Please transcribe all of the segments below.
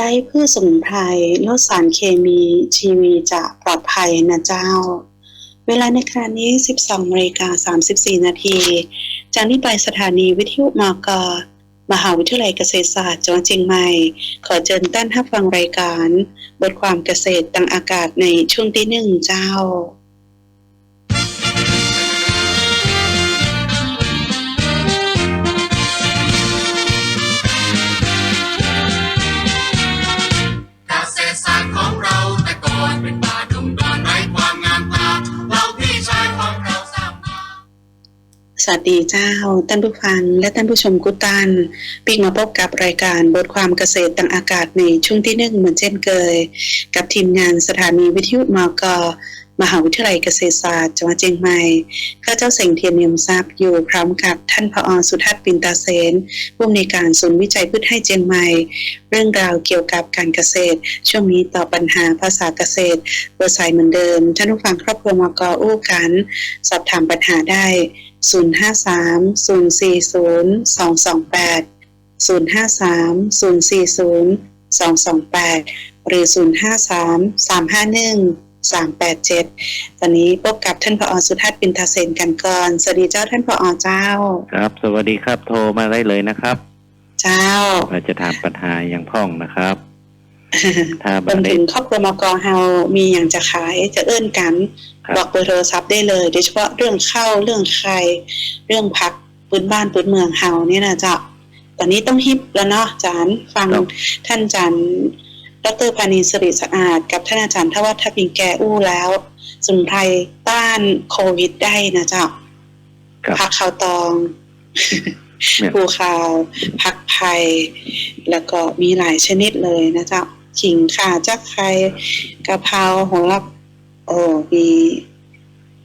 ใจพืชสมุนไพรลดสารเคมีชีวีจะปลอดภัยนะเจ้า เวลาในขณะนี้ 12นาฬิกา34 นาที จากนี้ไปสถานีวิทยุมกมหาวิทยาลัยเกษตรศาสตร์จังหวัดเชียงใหม่ ขอเชิญต้านรับฟังรายการ บทความเกษตรตังอากาศในช่วงที่หนึ่งเจ้า สวัสดีเจ้าท่านผู้ฟังและท่านผู้ชมกุตันปีกมาพบกับรายการบทความเกษตรต่างอากาศในช่วงที่หนึ่งเหมือนเช่นเคย กับทีมงานสถานีวิทยุมก มหาวิทยาลัยเกษตรศาสตร์จังหวัดเชียงใหม่ข้าเจ้าเสงเทียนเนียมทรัพย์อยู่พร้อมกับท่านผอสุทัศน์ปินตาเสนผู้อำนวยการศูนย์วิจัยพืชให้เชียงใหม่ เรื่องราวเกี่ยวกับการเกษตร ช่วงนี้ตอบปัญหาภาษาเกษตรเบอร์สายเหมือนเดิม ท่านผู้ฟังครอบครัวมกอู้กัน สอบถามปัญหาได้ 053 040 228 053 040 228 หรือ 053 351 387 ตอนนี้พบกับท่านผอสุทัศน์ปินทาเซนกันก่อน สวัสดีเจ้าท่านผอเจ้า ครับ สวัสดีครับโทรมาได้เลยนะครับ เจ้าเราจะถามปัญหาอย่างพ่องนะครับถ้ารบัวนมไดถึงครอบครัวมกเฮามีอย่างจะขายจะเอื้อนกันครับบอกเบอร์โทรศัพท์ได้เลย โดยเฉพาะเรื่องข้าวเรื่องไข่เรื่องพักพื้นบ้านพื้นเมืองเฮาเนี่ยนะเจ้าตอนนี้ต้องฮิปแล้วเนาะอาจารย์ฟังครับท่านอาจารย์ ดรพานินทร์สิริสะอาด กับท่านอาจารย์ทวัฒน์ทัพพิงแกอู้แล้วสมุนไพรต้านโควิดได้นะเจ้าครับพักข้าวตองเนี่ยภูขาว ผักไผ่แล้วก็มีหลายชนิดเลยนะเจ้าขิงข่าจักไครกะเพราโหระโอ้มี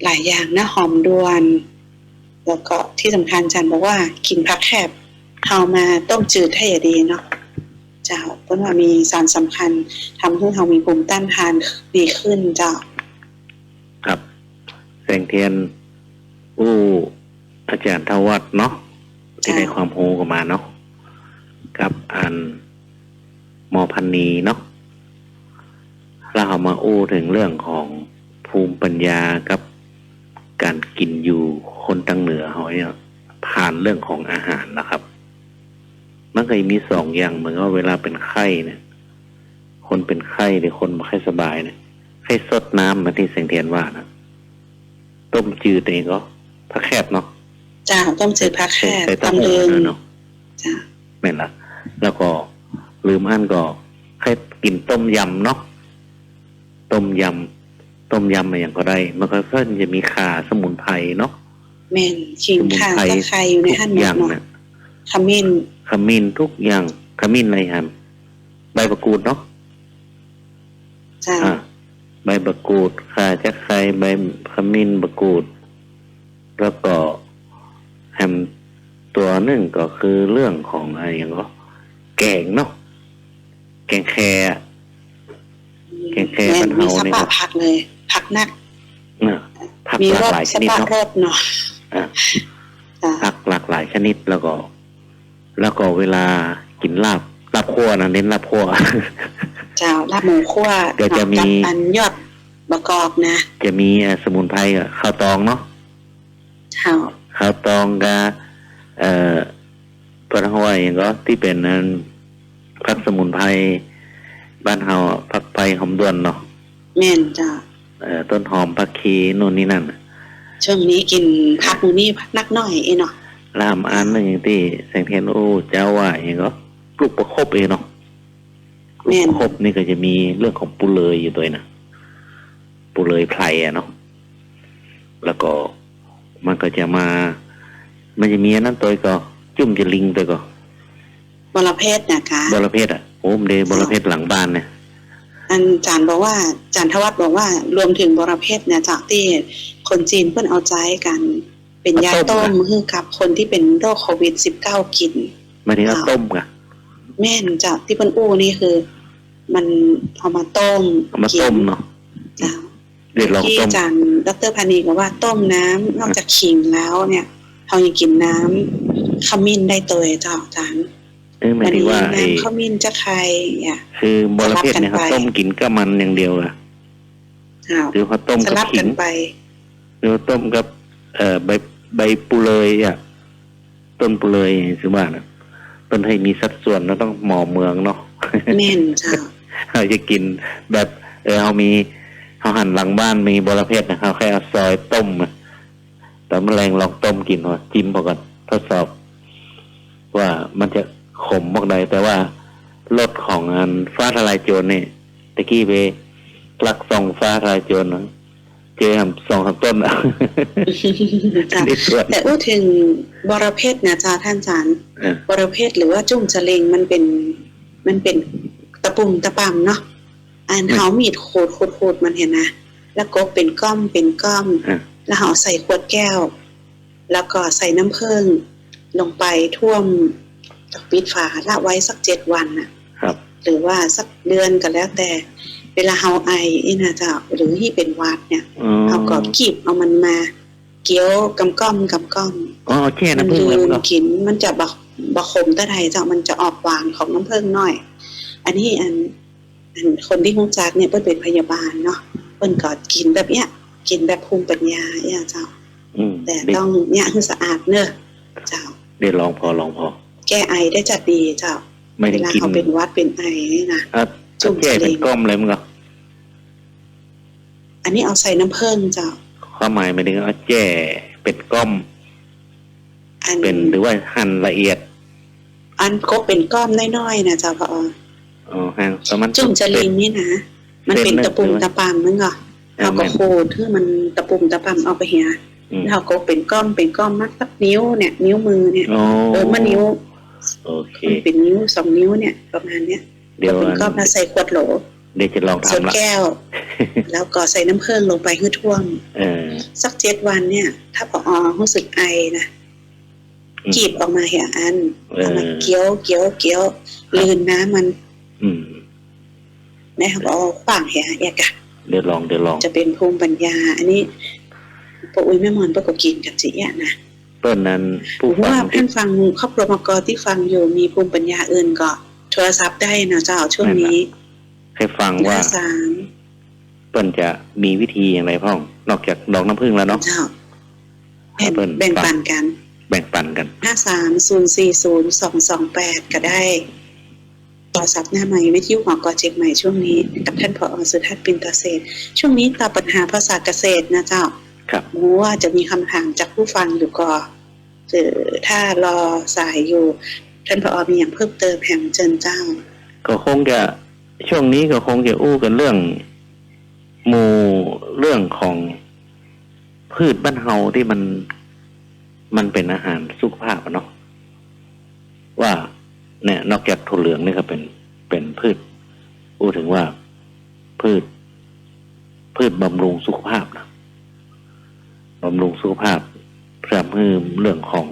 หลายอย่างนะหอมดวน แล้วก็ที่สำคัญจันบอกว่ากินผักแคบเอามาต้มจืดให้ดีเนาะ เจ้าเพราะว่ามีสารสำคัญทำให้เรามีภูมิต้านทานดีขึ้นเจ้า ครับแสงเทียนอู้อาจารย์ทวัฒน์เนาะที่ค่ะได้ความรู้กันมาเนาะกับอันหมอพันนีเนาะเราเอามาอู้ถึงเรื่องของภูมิปัญญากับการกินอยู่คนตังเหนือเขาเนี่ยผ่านเรื่องของอาหารนะครับ มันก็มีสองอย่างเหมือนว่าเวลาเป็นไข้เนี่ย คนเป็นไข้หรือคนไม่ค่อยสบายเนี่ยให้สดน้ำมาที่แสงเทียนว่านะต้มจืดเองก็ผักแคบเนาะเจ้าต้มจืดผักแคบใส่เต้าตำหู้เองด้วยเนาะจ้าแม่นละแล้วก็ลืมอันก็ให้กินต้มยำเนาะต้มยำต้มยำอะไรอย่างก็ได้ มันก็เพิ่นจะมีข่าสมุนไพรเนาะแม่นขิงข่าสมุนไพรตะไคร้อยู่ในทุกหั่นอเนาย่างะนะขมิ้น ขมิ้นทุกอย่างขมิ้นอะไรครับใบมะกรูดเนาะเจ้าอ่าใบมะกรูดข่าจะไคร้ใบขมิ้นมะกรูด แล้วก็แฮมตัวหนึ่งก็คือเรื่องของอะไรอย่างก็แกงเนาะแกงแคร์แกงแคแม่บ้านนมีเฮาสนี่ปะครับผักเลยผักนักเนี่ยผักมีหลารกสหลายชสนิดปะเนาะรสเนาะอ่าจ้าผักหลากหลายชนิดแล้วก็ แล้วก็เวลากินลาบลาบคั่วนะเน้นลาบคั่วเจ้าลาบหมูคั่วเดี๋ยวจะมีกับอันยอดมะกอกนะ จะมีเอ่อสมุนไพรกับข้าวตองเนาะเจ้าข้าวตองกับเอ่อปลาห้วยอย่างก็ที่เป็นอันผักสมุนไพรบ้านเฮาผักไผ่หอมด้วนเนาะแม่นจ้าเอ่อต้นหอมผักชีนู่นนี่นั่นช่วงนี้กินผักมือนี่ผักนักหน่อยเองเนาะ ลามอันนึงอย่างที่แสงเทียนโอ้เจ้าว่าอย่างก็ลูกประคบเองเนาะลูกประคบนี่ก็จะมีเรื่องของปูเลยอยู่ด้วยนะปูเลยไพรอะเนาะแล้วก็มันก็จะมา มันจะมีอันนั้นตัวก็ จุ่มจะลิงตัวก็บรเพศนะคะบรเพศอะโอ้มเดบรเพศหลังบ้านเนี่ยอันจานบอกว่าจานทวัฒน์บอกว่ารวมถึงบรเพศเนี่ยจากที่คนจีนเพื่อนเอาใจกัน เป็นยาต้มให้กับคนที่เป็นโรคโควิด -19 กินหมายถึงเอาต้มกะแม่นจากที่เพิ่นอู้นี่คือ มันเอามาต้มเอามาต้มเนาะจ้ะเดี๋ยวลองที่ต้มอาจารย์ดรพานีบอกว่าต้มน้ำนอกจากขิงแล้วเนี่ยเรายังกินน้ำขมิ้นได้ตัวเจ้าอาจารย์เออหมายถึงว่าไอ้น้ำข้าวมิ้นจะใครเนี่ยคือบรเพศเนี่ยสลัเขาบกันไปต้มกินก็มันอย่างเดียวอะอ้าวหรือเขาต้มสกับลับขิกังนไปหรือต้มกับ เอ่อใบ ใบปูเลยอะต้นปูเลยสิว่านะต้นให้มีสัดส่วนแล้วต้องหมอเมืองเนาะแม่นเจ้าเราจะกินแบบเออเขามีเขาหันหลังบ้านมีบรเพศนะเขาแค่เอาซอยต้มอะแต่แมลงลองต้มกินว่าจิ้มพอก่อนทดสอบ ว่ามันจะขมพวกใดแต่ว่ารสของอันฟ้าทลายโจรเนี่ยตะกี้ไปลักส่องฟ้าทลายโจรนะ เจอหำสองสามต้นอะจ้ะนิดเดียวแต่พูดถึงบรเพศนะจ้าท่านอาจารย์เออบรเพศหรือว่าจุ่มจะเลงมันเป็น มันเป็นตะปุ่มตะปำเนาะอันเฮามีดโคดโคดโคดมันเห็นนะแล้วก็เป็นก้อมเป็นก้อม อะแล้วเฮาใส่ขวดแก้ว แล้วก็ใส่น้ำผึ้งลงไปท่วมปิดฝาละไว้สักเจ็ดวันน่ะ ครับ หรือว่าสักเดือนก็แล้วแต่ เวลาเฮาไอนี่นะจ๊ะหรือที่เป็นหวัดเนี่ยอ๋อเฮาก็กีบเอามันมา เกี๊ยวกำก้อมกำก้อมอ๋อแช่มัน้ำผึ้งลืแล้วมเนาะกินมันจะบักบักขมตะไทยจ้ะมันจะออกหวานของน้ำผึ้งหน่อย อันนี้อันอันคนที่ฮู้จักเนี่ยเพิ่นเป็นพยาบาลเนาะเพิ่นก็กินแบบเนี้ยกินแบบภูมิปัญญาเนี่ยเจ้าอืมแต่เดี๋ยวต้องเนี่ยให้สะอาดเนอะเจ้าเดี๋ยวลองพอลองพอ แก้ไอได้จัดดีเจ้าไม่เวได้ลากินเขาเป็นหวัดเป็นไอนี่นะอะ จุ่มแช่เป็นทะเลก้อมเลยมั้งเหรออันนี้เอาใส่น้ำผึ้งเจ้าความหมายหมายถึงว่าแจ้เป็นก้อมอันเป็นหรือว่าหั่นละเอียด อันก็เป็นก้อมน้อยๆนะเจ้าพออ๋อฮะประมาณจุ่มจะลิงนี่นะมันเป็นตะปุ่มตะปามมึงเหรอเออเราก็แม่นโคดที่มันตะปุ่มตะปามเอาไปเหียอืมเราก็เป็นก้อมเป็นก้อมมัดสักนิ้วเนี่ย นิ้วมือเนี่ยอ๋อเออมานิ้วโอเคมันเป็นนิ้วสองนิ้วเนี่ยประมาณเนี้ย เดี๋ยวเป็นก้อมแล้วใส่ขวดโหลเดี๋ยวจะลองส่วนทำละแก้ว แล้วก็ใส่น้ำผึ้งลงไปให้ท่วมเออสักเจ็ดวันเนี่ย ถ้าพอรู้สึกไอนะอืมกีบออกมาเหียอันเออเอามาเกี้ยวเกี้ยวเกี้ยวลืนน้ำมันอืมนะครับเอาขวางเหียเอกะเดี๋ยวลองเดี๋ยวลอง จะเป็นภูมิปัญญา อันนี้ปะอุ้ยแม่มอนปะก็กินกับจิอะนะต้นนั้นผู้ผมฟัว่างท่านฟังครอบครัวมกที่ฟังอยู่มีภูมิปัญญาอื่นก็ โทรศัพท์ได้นะเจ้าช่วงนี้ ให้ฟังว่าห้าสามเปิ้นจะมีวิธีอย่างไรพ่อง นอกจากดอกน้ำผึ้งแล้วเนาะเจ้าแบ่งเปิ้ลแบ่งปันกัน แบ่งปันกันห้าสามศูนย์สี่ศูนย์สองสองแปดก็ได้โทรศัพท์หน้าใหม่วิทยุหอกอเจกใหม่ช่วงนี้ กับท่านผอสุทัศน์ปินเกษตรช่วงนี้ตอบปัญหาภาษาเกษตรนะเจ้า ครับหมูว่าจะมีคำถามจากผู้ฟังอยู่ก็หรือถ้ารอสายอยู่ ท่านผอมีอย่างเพิ่มเติมแห่งเจินเจ้า ก็คงจะช่วงนี้ก็คงจะอู้กันเรื่องหมู่เรื่องของพืชบ้านเฮาที่มันมันเป็นอาหารสุขภาพเนาะว่า เนี่ย นอกจากถั่วเหลืองนี่ก็เป็นเป็นพืชพูดถึงว่าพืช พืชบำรุงสุขภาพนะบำรุงสุขภาพเพื่อเพิ่มเรื่องของ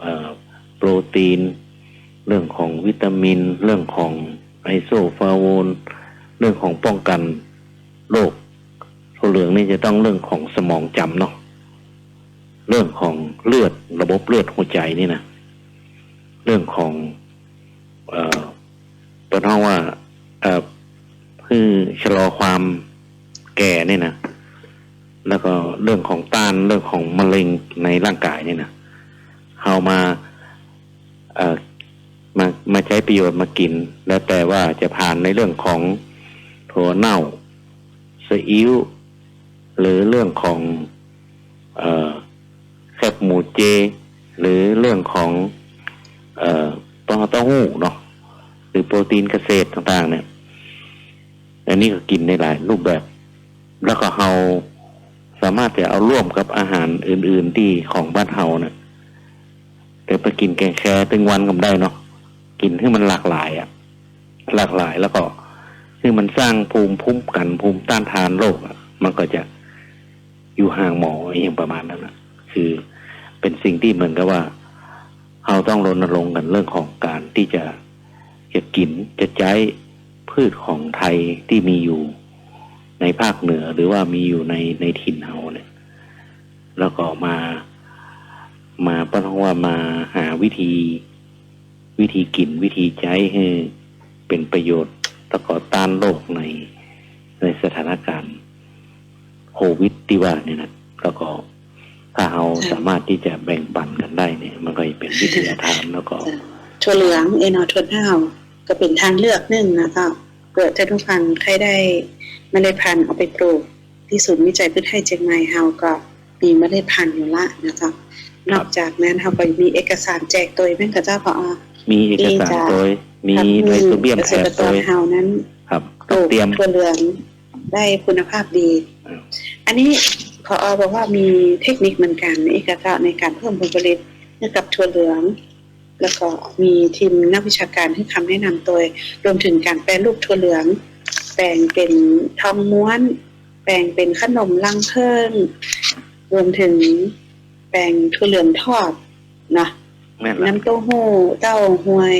เอ รตีน เรื่องของวิตามิน เรื่องของไอโซฟาโวนเรื่องของป้องกันโรคถั่วเหลืองนี่จะต้องเรื่องของสมองจำเนาะเรื่องของเลือดระบบเลือดหัวใจนี่นะเรื่องของ เอ่อปนห้องว่า เอ่อคือชะลอความแก่นี่นะแล้วก็เรื่องของต้านเรื่องของมะเร็งในร่างกายนี่นะเอามา มามาใช้ประโยชน์มากิน แล้วแต่ว่าจะผ่านในเรื่องของถั่วเน่าซีอิ๊วหรือเรื่องของเอแคบหมูเจ หรือเรื่องของเอ่อต้าเต้าหู้เนาะหรือโปรตีนเกษตรต่างๆ เนี่ยอันนี้ก็กินในหลายรูปแบบ แล้วก็เราสามารถจะเอาร่วมกับอาหารอื่น ๆ ที่ของบ้านเฮาเนี่ย แต่ไปกินแกงแครตึงวันก็ได้เนาะกินให้มันหลากหลายอะหลากหลายแล้วก็คือมันสร้างภูมิคุ้มกันภูมิต้านทานโรคอะมันก็จะอยู่ห่างหมออย่างประมาณนั้นนะคือเป็นสิ่งที่เหมือนกับว่าเราต้องรณรงค์กันเรื่องของการที่จะจะกินจะใช้พืชของไทยที่มีอยู่ในภาคเหนือหรือว่ามีอยู่ในในถิ่นเฮาเนี่ยแล้วก็มา มาปะท้องว่ามาหาวิธี วิธีกินวิธีใช้ให้เป็นประโยชน์ตะกอต้านโรคในในสถานการณ์โควิดที่ว่าเนี่ยนะแล้วก็ถ้าเราสามารถที่จะแบ่งปันกันได้เนี่ย มันก็จะเป็นวิทยาทานแล้วก็จ้ะถั่วเหลืองเอนอถั่วเน่าก็เป็นทางเลือกหนึ่งนะคะเกิดท่านผู้ฟังใครได้เมล็ดพันธุ์เอาไปปลูกที่ศูนย์วิจัยพืชไทยเชียงใหม่เฮาก็มีเมล็ดพันธุ์อยู่ละนะคะ นอกจากนั้นเฮาก็มีเอกสารแจกตัวแม่งกับเจ้าพอมีเอกสารโดยมีไทโซเบียมเกแทษบตรกโดรยเฮานั้น ครับปลูกเตรียมถั่วเหลืองได้คุณภาพดีอืมอันนี้พอบอกว่ามีเทคนิคเหมือนกันในกระในการเพิ่มผลผลิตให้กับถั่วเหลือง แล้วก็มีทีมนักวิชาการให้คำแนะนำโดยรวมถึงการแปรรูปถั่วเหลือง แปลงเป็นทองม้วน แปลงเป็นขนมลังเพิ่มรวมถึงแป ลงถั่วเหลืองทอดเนาะแม่นละน้ำเต้าหู้เต้าหวย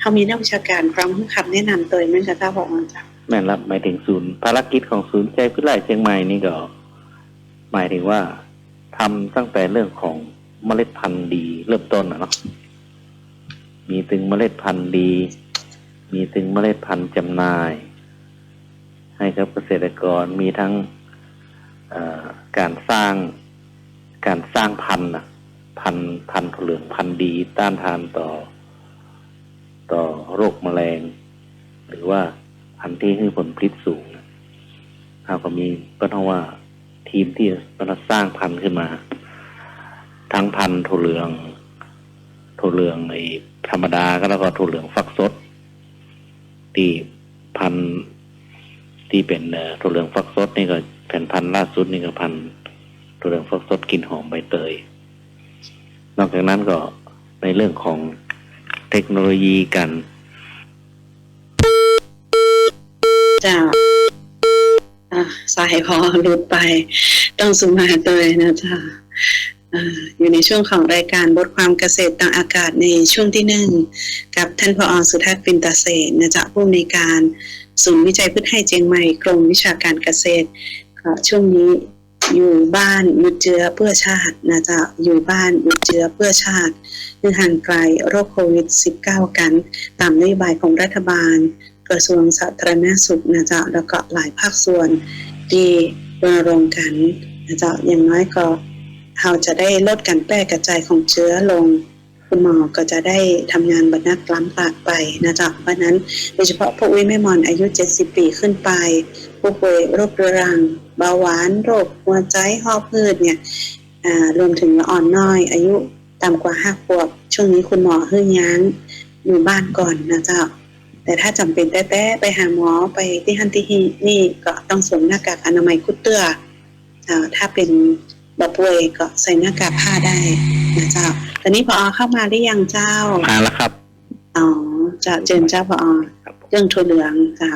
เขามีนักวิชาการพร้อมให้คำแนะนำโดยมันจะเจ้าบอกมาจากแม่นละหมายถึงศูนย์ภารกิจของศูนย์ใจพืชไร่เชียงใหม่นี่ก็ หมายถึงว่าทำตั้งแต่เรื่องของเมล็ดพันธุ์ดี เริ่มต้นนะเนาะมีถึงเมล็ดพันธุ์ดี มีถึงเมล็ดพันธุ์จำหน่าย ให้กับเกษตรกรมีทั้งเอ่อการสร้าง การสร้างพันธุ์นะพันธุ์พันธุ์ถั่วเหลืองพันธุ์ดีต้านทานต่อ ต่อโรคแมลง หรือว่าพันธุ์ที่ให้ผลผลิตสูงนะเราก็มีก็ต้องว่าทีมที่มันสร้างพันธุ์ขึ้นมา ทั้งพันธุ์ถั่วเหลืองถั่วเหลืองไอ้ธรรมดาก็แล้วก็ถั่วเหลืองฟักสดที่พันธุ์ที่เป็นถั่วเหลืองฟักสดนี่ก็แผ่นพันธุ์ล่าสุดนี่ก็พันธุ์ ถั่วเหลืองฟักสดกลินหอมใบเตย นอกจากนั้นก็ในเรื่องของเทคโนโลยีกันจะอะสายพอหลุดไป ต้องสุมาเตยนะจ๊ะอ่าอยู่ในช่วงของรายการบทความเกษตรต่างอากาศในช่วงที่หนึ่งกับท่านพอสุทัศน์ปินตาเศษนะจ๊ะผู้อำนการศูนย์วิจัยพืชไทยเจียงใหม่กรมวิชาการเกษตรช่วงนี้ อยู่บ้านหยุดเชื้อเพื่อชาตินะจ๊ะอยู่บ้านหยุดเชื้อเพื่อชาติเพื่อห่างไกลโรคโควิด -19 กัน ตามนโยบายของรัฐบาล กระทรวงสาธารณสุขนะจ๊ะแล้วก็หลายภาคส่วนที่รณรงค์กันนะจ๊ะอย่างน้อยก็เราจะได้ลดการแพร่กระจายของเชื้อลงคุณหมอก็จะได้ทำงานบรรณักล้ำปากไปนะจ๊ะเพราะนั้นโดยเฉพาะผู้อุ้ยแม่มอนอายุ 70 ปีขึ้นไป ผู้ป่วยโรคเรื้อรัง เบาหวานโรคหัวใจหอบพืชเนี่ยอ่ารวมถึงละอ่อนน้อย อายุต่ำกว่า5ขวบ ช่วงนี้คุณหมอเฮือย้างอยู่บ้านก่อนนะจ๊ะแต่ถ้าจำเป็นแต้ๆไปหาหมอไปที่ฮันที่ฮีนี่ก็ต้องสวมหน้ากากอนามัยคุดเตื้ออ่าถ้าเป็นบาป่วยก็ใส่หน้ากากผ้าได้นะเจ้า ตอนนี้พอเข้ามาหรือยังเจ้ามาแล้วครับ อ๋อเจะเจิญเจ้าพอครับผมเรื่องถั่วเหลืองเจ้า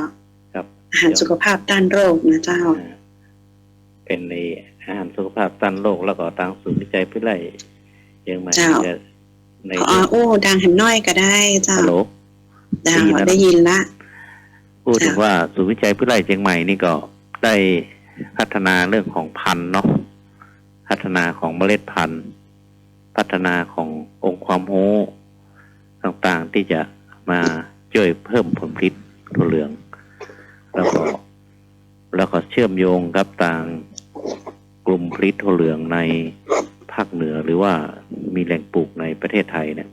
ครับอาหารสุขภาพต้านโรคนะเจ้าอ่า เป็นในอาหารสุขภาพต้านโรคแล้วก็ทางศูนย์วิจัยพืชไร่เชียงใหม่เจ้าจะในพอโอ้ดังเห็นน้อยก็ได้เจ้าฮัลโหลดาวได้ยินแล้วได้ยินละพูดถึงจ้ะว่าศูนย์วิจัยพืชไร่เชียงใหม่นี่ก็ได้พัฒนาเรื่องของพันธุ์เนาะพัฒนาของเมล็ดพันธุ์ พัฒนาขององค์ความรู้ต่างๆที่จะมาช่วยเพิ่มผลผลิตถั่วเหลือง แล้วก็แล้วก็เชื่อมโยงกับต่าง กลุ่มผลิตถั่วเหลืองในภาคเหนือหรือว่ามีแหล่งปลูกในประเทศไทยเนี่ย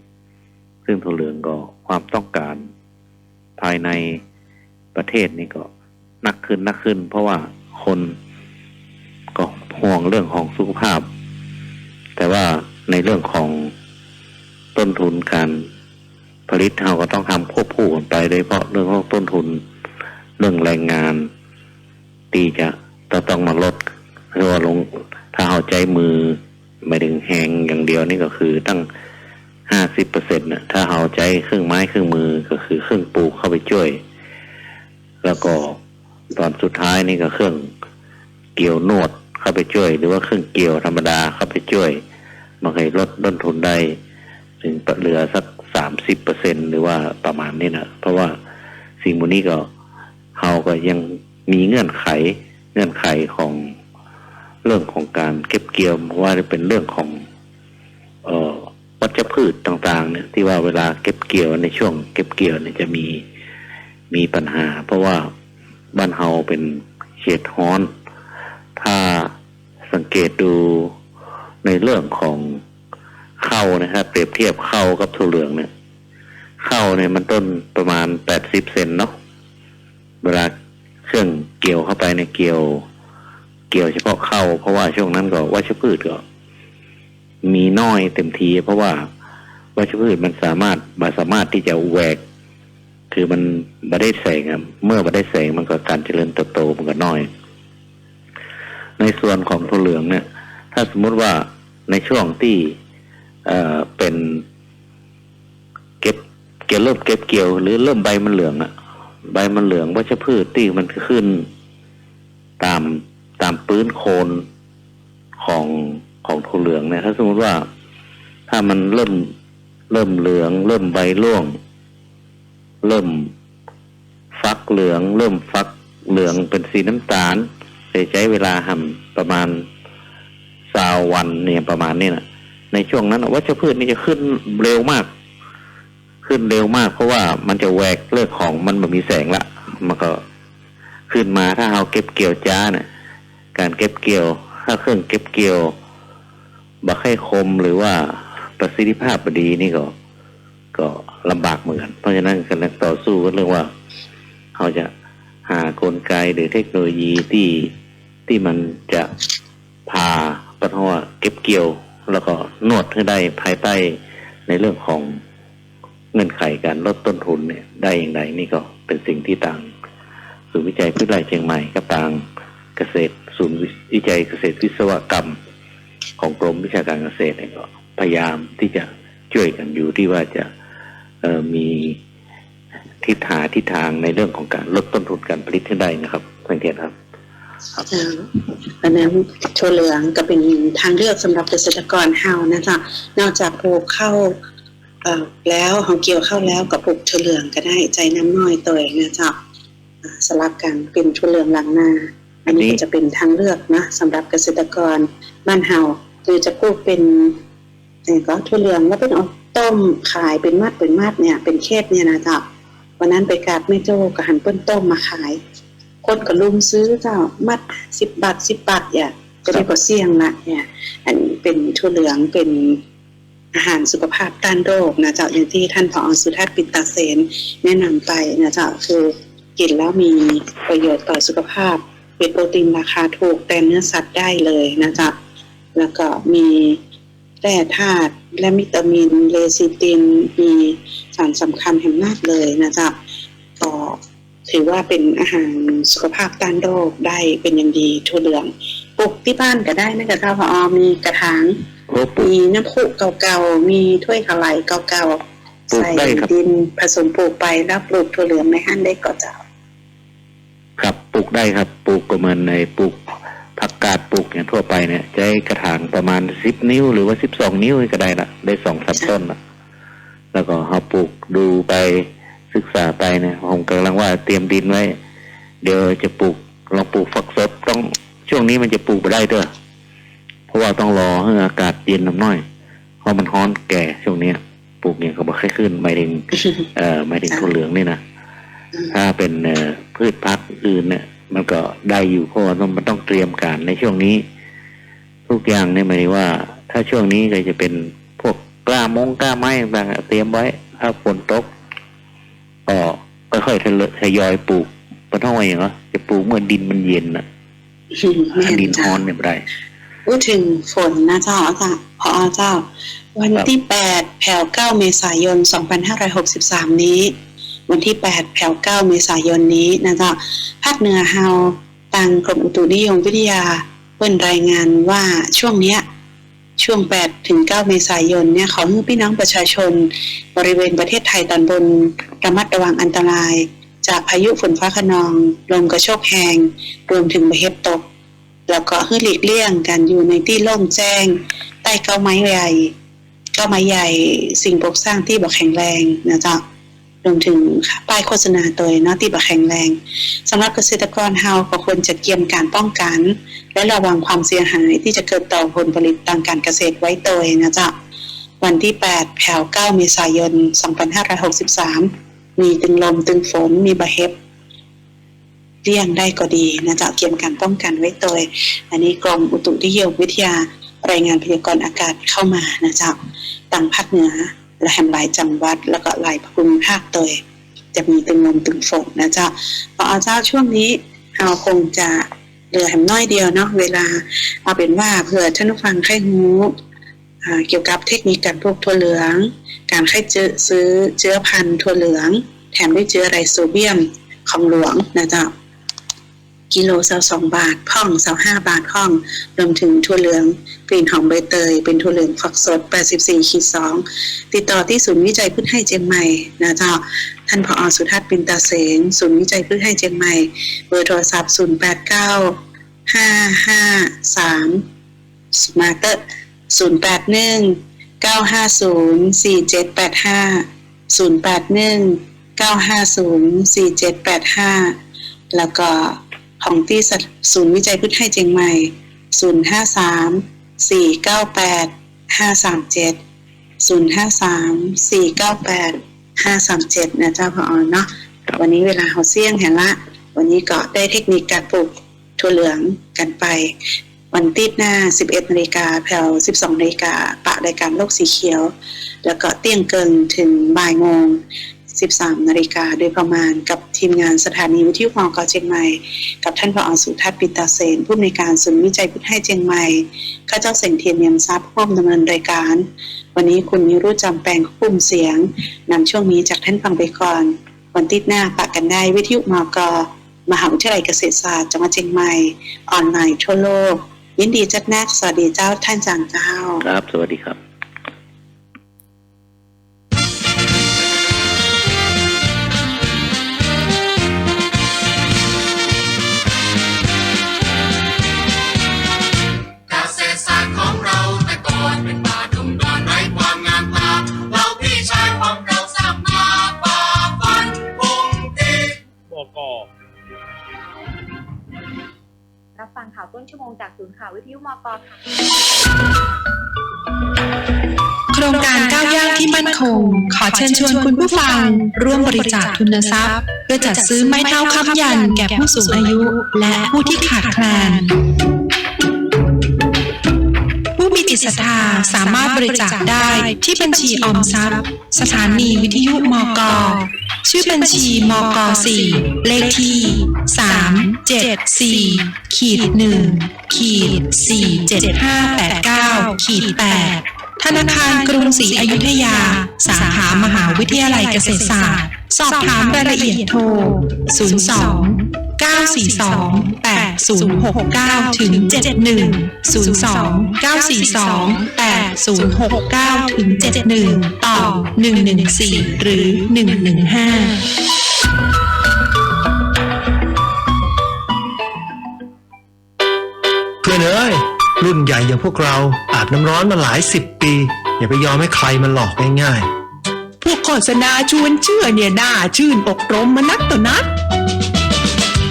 ซึ่งถั่วเหลืองก็ความต้องการภายในประเทศนี่ก็หนักขึ้นหนักขึ้น เพราะว่าคนก็ห่วงเรื่องของสุขภาพ แต่ว่าในเรื่องของต้นทุนการผลิตเราก็ต้องทำควบคู่กันไปโดยเฉพาะเรื่องของต้นทุน เรื่องแรงงานที่จะจะต้องมาลด เพราว่าลงถ้าเอาใจมือไม่ถึงแหงอย่างเดียวนี่ก็คือตั้งห้าสิบเปอร์เซ็นต์น่ะถ้าเอาใจเครื่องไม้เครื่องมือก็คือเครื่องปลูกเข้าไปช่วย แล้วก็ตอนสุดท้ายนี่ก็เครื่องเกี่ยวนวดเข้าไปช่วย หรือว่าเครื่องเกี่ยวธรรมดาเข้าไปช่วยมันเคยลดต้นทุนได้ถึงเหลือสักสามสิบเปอร์เซ็นหรือว่าประมาณนี้นะเพราะว่าสิ่งพวกนี้ก็เขาก็ยังมีเงื่อนไขเงื่อนไขของ เรื่องของการเก็บเกี่ยวว่าเป็นเรื่องของเอ่อวัชพืชต่างๆ เนี่ย ที่ว่าเวลาเก็บเกี่ยวในช่วง เก็บเกี่ยวเนี่ยจะมีมีปัญหา เพราะว่าบ้านเฮาเป็นเขตฮ้อน ถ้าสังเกตดูในเรื่องของข้าวนะครับเปรียบเทียบข้าวกับถั่วเหลืองเนี่ยข้าวเนี่ยมันต้นประมาณแปดสิบเซนเนาะเวลาเครื่องเกี่ยวเข้าไปในเกี่ยว กี่ยวเฉพาะข้าวเพราะว่าช่วงนั้นก็วัชพืชก็มีน้อยเต็มที เพราะว่าวัชพืชมันสามารถมาสามารถที่จะแหวก คือมันมาได้แสงอะเมื่อมาได้แสงมันก็การเจริญเติบโตมันก็น้อย ในส่วนของถั่วเหลืองเนี่ย ถ้าสมมุติว่าในช่วงที่เอ่อเป็นเก็บเกี่ยวเริ่มเก็บเกี่ยว หรือเริ่มใบมันเหลืองอะใบมันเหลืองวัชพืชที่มันขึ้นตาม ตามปื้นโคนของของถั่วเหลืองเนี่ยถ้าสมมติว่าถ้ามันเริ่มเริ่มเหลือง เริ่มใบร่วง เริ่มฟักเหลือง เริ่มฟักเหลืองเป็นสีน้ำตาลจะใช้เวลาทำประมาณสาววันเนี่ยประมาณนี้นะในช่วงนั้นวัชพืชนี่จะขึ้นเร็วมาก ขึ้นเร็วมาก เพราะว่ามันจะแหวกเลือกของมันแบบมีแสงละมันก็ขึ้นมาถ้าเราเก็บเกี่ยวจ้าเนี่ย การเก็บเกี่ยวถ้าเครื่องเก็บเกี่ยวบักให้คมหรือว่าประสิทธิภาพดีนี่ก็ ก็ลำบากเหมือนกัน เพราะฉะนั้นกำลังต่อสู้กันเรื่องว่าเขาจะหากลไกหรือเทคโนโลยีที่ที่มันจะพาปะทว่าเก็บเกี่ยว แล้วก็นวดให้ได้ภายใต้ในเรื่องของเงื่อนไขการลดต้นทุนเนี่ยได้อย่างไรนี่ก็เป็นสิ่งที่ต่างศูนย์วิจัยพืชไร่เชียงใหม่กับต่างเกษตร ศูนย์วิจัยเกษตรวิศวกรรม ของกรมวิชาการเกษตรเนี่ยก็พยายามที่จะช่วยกันอยู่ที่ว่าจะมีทิศทางทิศทางในเรื่องของการลดต้นทุนการผลิตให้ได้นะครับท่านเทียนครับเจ้าอันนั้นถั่วเหลืองก็เป็นทางเลือกสำหรับเกษตรกรเฮานะจ๊ะนอกจากปลูกข้าวแล้วเฮาเกี่ยวข้าวแล้วก็ปลูกถั่วเหลืองก็ได้ใจน้ำน้อยตัวเองนะจ๊ะสลับกันเป็นถั่วเหลืองหลังนา อันนี้จะเป็นทางเลือกนะสำหรับเกษตรกรบ้านเฮาหรือจะปลูกเป็นเอ่อก็ถั่วเหลืองแล้วเป็นเอาต้มขายเป็นมัดเป็นมัดเนี่ยเป็นเคสเนี่ยนะจ๊ะวันนั้นไปกาดไม่โจ้ก็หันเปิ้นต้มมาขายคนก็ลุมซื้อเจ้ามัดสิบบาทสิบบาทเนี่ยก็ได้ก็เสี่ยงละเนี่ย อันเป็นถั่วเหลืองเป็นอาหารสุขภาพต้านโรคนะเจ้าอย่างที่ท่านผอสุทัศน์ปิตาเสนแนะนำไปนะเจ้าคือกินแล้วมีประโยชน์ต่อสุขภาพ เป็นโปรตีนราคาถูกแต่เนื้อสัตว์ได้เลยนะจ๊ะแล้วก็มีแร่ธาตุและวิตามินเลซิตินมีสารสำคัญแห่งมากเลยนะจ๊ะก็ถือว่าเป็นอาหารสุขภาพต้านโรคได้เป็นอย่างดีทั่วเหลืองปลูกที่บ้านก็ได้นะกะเจ้าพอมีกระถางโอ้ปลูกมีน้ำพุเก่าๆมีถ้วยขาวไหลเก่าปลูๆกใส่ได้ครับดินผสมปลูกไปแล้วปลูกถั่วเหลืองในห้านได้ก็เจ้า ครับปลูกได้ครับปลูกก็เหมือนในปลูกผักกาดปลูกอย่างทั่วไปเนี่ยใช้กระถางประมาณสิบนิ้ว หรือว่าสิบสองนิ้วก็ได้ละได้สองสามต้นละแล้วก็เขาปลูกดูไปศึกษาไปเนี่ยผมกำลังว่าเตรียมดินไว้ เดี๋ยวจะปลูกลองปลูกฝักสดต้องช่วงนี้มันจะปลูกไปได้เด้อเพราะว่าต้องรอให้อากาศเย็นน้ำน้อยเพราะมันฮ้อนแก่ช่วงเนี้ย ปลูกเนี่ยก็บอกให้ขึ้นหมายถึงเอ่อหมายถึงถั่วเหลืองนี่นะ ถ้าเป็นพืชพักอื่นเนี่ยมันก็ได้อยู่เพราะว่าต้องมันต้องเตรียมการในช่วงนี้ ทุกอย่างเนี่ยหมายว่า ถ้าช่วงนี้ก็จะเป็นพวกกล้ามงกล้าไม้ต่างเตรียมไว้ ถ้าฝนตกก็ค่อยๆทยอยปลูกเพราะเท่าไหร่อย่างเนาะจะปลูกเมื่อดินมันเย็นอะดินร้อนเนี่ยไม่ได้พูดถึงฝนนะเจ้าอาจารย์พอเจ้า วันที่8แผ่ว9เมษายน2563นี้ วันที่8แผ่ว9เมษายนนี้นะเจ้าภาคเหนือเฮาทางกรมอุตุนิยมวิทยาเปิ่นรายงานว่าช่วงเนี้ยช่วง 8 ถึง 9 เมษายน เนี่ย ขอให้พี่น้องประชาชน บริเวณประเทศไทยตอนบน ระมัดระวังอันตราย จากพายุฝนฟ้าขนอง ลมกระโชกแหง รวมถึงใบเห็บตก แล้วก็ให้หลีกเลี่ยงการอยู่ในที่โล่งแจ้ง ใต้เก้าไม้ใหญ่ เก้าไม้ใหญ่ สิ่งปลูกสร้างที่บ่แข็งแรงนะจ๊ะ รวมถึงป้ายโฆษณาตัวนาะที่บ่แข็งแรงสำหรับเกษตรกรเฮาก็ควรจะเตรียมการป้องกัน และระวังความเสียหายที่จะเกิดต่อผลผลิตทางการเกษตรไว้ตัวนะจ๊ะวันที่ 8 แผ่ว 9 เมษายน 2563 มีตึงลมตึงฝนมีบะเฮ็บเลี่ยงได้ก็ดีนะจ้าเกี่ยมการป้องกันไว้ตัวอันนี้กรมอุตุนิยมวิทยารายงานพยากรณ์อากาศเข้ามานะจ้าต่างภาคเหนือ และแหมหลายจังหวัด แล้วก็หลายภูมิภาคตัวจะมีตึงลมตึงฝนนะเจ้าพอเอาเจ้าช่วงนี้เราคงจะเหลือแหมน้อยเดียวเนาะเวลา เอาเป็นว่าเผื่อท่านผู้ฟังให้รู้เกี่ยวกับเทคนิคการปลูกถั่วเหลือง การให้เจอซื้อเชื้อพันธุ์ถั่วเหลือง แถมด้วยเชื้อไรโซเบียมของหลวงนะจ๊ะ กิโลเซาสองบาทพ่องเซาห้าบาทพ่อง รวมถึงถั่วเหลืองกลิ่นหอมใบเตย เป็นถั่วเหลืองฝักสด 84ขีด2ติดต่อที่ศูนย์วิจัยพืชให้เจียงใหม่นะจ๊ะท่านผอสุทัศน์ปินตาเสงศูนย์วิจัยพืชให้เจียงใหม่ เบอร์โทรศัพท์ 089ห้าห้าสามสมาร์เตอร์ศูนย์แปดหนึ่งเก้าห้าศูนย์สี่เจ็ดแปดห้าศูนย์แปดหนึ่งเก้าห้าศูนย์สี่เจ็ดแปดห้าแล้วก็ ของที่ศูนย์วิจัยพืชให้เจียงใหม่ศูนย์ห้าสามสี่เก้าแปดห้าสามเจ็ดศูนย์ห้าสามสี่เก้าแปดห้าสามเจ็ดนะเจ้าพออเนาะวันนี้เวลาเขาเสี่ยงเห็นละ วันนี้ก็ได้เทคนิคการปลูกถั่วเหลืองกันไป วันติดหน้า 11นาฬิกาแผ่ว12นาฬิกาปะรายการโลกสีเขียว แล้วก็เตี้ยงเกินถึงบ่ายโมง 13 นาฬิกาโดยประมาณกับทีมงานสถานีวิทยุมอกเชียงใหม่ กับท่านผอสุทัศน์ปิตาเสนผู้อำนวยการศูนย์วิจัยพุทธให้เชียงใหม่ ข้าเจ้าเสงเทียนเนียมทรัพย์ร่วมดำเนินรายการ วันนี้คุณนิรุจำแปลงควบคุมเสียงนำช่วงนี้จากท่านฟังไปก่อน วันติดหน้าปะกันได้วิทยุมอกมหาวิทยาลัยเกษตรศาสตร์จังหวัดเชียงใหม่ ออนไลน์ทั่วโลก ยินดีจัดนักสวัสดีเจ้าท่านจางเจ้า ครับ สวัสดีครับ ต้นชั่วโมงจากศูนย์ข่าววิทยุมกค่ะ โครงการก้าวย่างที่มั่นคง ขอเชิญชวนคุณผู้ฟัง ร่วมบริจาคทุนทรัพย์ เพื่อจัดซื้อไม้เท้าค้ำยันแก่ผู้สูงอายุ และผู้ที่ขาดแคลนผู้มีจิตศรัทธาสามารถบริจาคได้ที่บัญชีออมทรัพย์ สถานีวิทยุมก ชื่อบัญชีมก 4 เลขที่3 7 4ขีด1ขีด4 7 5 8 9ขีด8ธนาคารกรุงศรีอยุธยา สาขามหาวิทยาลัยเกษตรศาสตร์ สอบถามรายละเอียดโทร 02 942 8069ถึง71 02 942 8069ถึง71 ต่อ 114 หรือ 115 รุ่นใหญ่อย่างพวกเราอาบน้ำร้อนมาหลายสิบปี อย่าไปยอมให้ใครมาหลอกง่ายพวกโฆษณาชวนเชื่อเนี่ยน่าชื่นอกรมมานักต่อนัก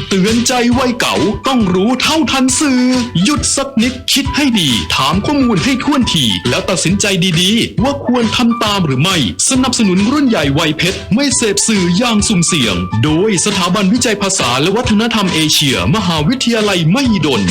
เตือนใจวัยเก่าต้องรู้เท่าทันสื่อ หยุดสักนิดคิดให้ดี ถามข้อมูลให้ท่วนทีแล้วตัดสินใจดีๆ ว่าควรทำตามหรือไม่ สนับสนุนรุ่นใหญ่วัยเพชร ไม่เสพสื่ออย่างสุ่มเสี่ยง โดยสถาบันวิจัยภาษาและวัฒนธรรมเอเชีย มหาวิทยาลัยมหิดล